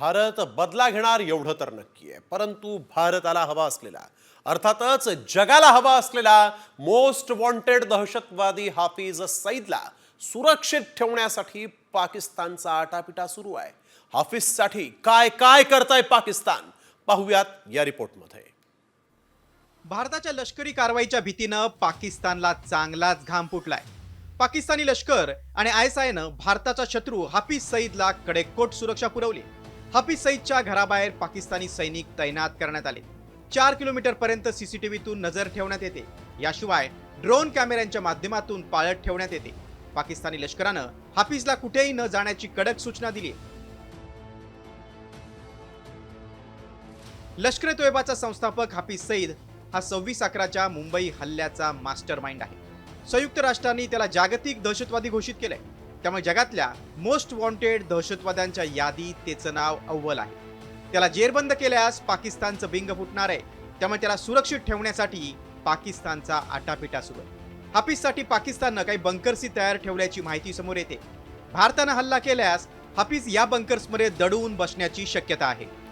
भारत बदला घेणार एवढं तर नक्की आहे. परंतु भारताला हवा असलेला अर्थातच जगाला हवा असलेला मोस्ट वॉन्टेड दहशतवादी हाफिज सईदला सुरक्षित ठेवण्यासाठी पाकिस्तानचा आटापिटा सुरू आहे. हाफिजसाठी काय काय करताय पाकिस्तान? पाहूयात या रिपोर्टमध्ये. भारताच्या लष्करी कारवाईच्या भीतीनं पाकिस्तानला चांगलाच घाम फुटलाय. पाकिस्तानी लष्कर आणि आय एस आयनं भारताचा शत्रू हाफिज सईदला कडेकोट सुरक्षा पुरवली. हफीज सईदच्या घराबाहेर पाकिस्तानी सैनिक तैनात करण्यात आले. चार किलोमीटर पर्यंत सीसीटीव्हीतून नजर ठेवण्यात येते. याशिवाय ड्रोन कॅमेऱ्यांच्या माध्यमातून पाळत ठेवण्यात येते. पाकिस्तानी लष्करानं हाफिजला कुठेही न जाण्याची कडक सूचना दिली लष्कर तोयबाचा संस्थापक हाफिज सईद हा सव्वीस अकराच्या मुंबई हल्ल्याचा मास्टर माइंड आहे. संयुक्त राष्ट्रांनी त्याला जागतिक दहशतवादी घोषित केलंय. त्यामुळे जगातल्या मोस्ट वॉन्टेड दहशतवाद्यांच्या यादीत त्याचं नाव अव्वल आहे. त्याला जेरबंद केल्यास पाकिस्तानचं बिंग फुटणार आहे. त्यामुळे त्याला सुरक्षित ठेवण्यासाठी पाकिस्तानचा आटापिटा सुरू आहे. हाफिजसाठी पाकिस्ताननं काही बंकर्सही तयार ठेवल्याची माहिती समोर येते. भारतानं हल्ला केल्यास हाफिज या बंकर्समध्ये दडवून बसण्याची शक्यता आहे.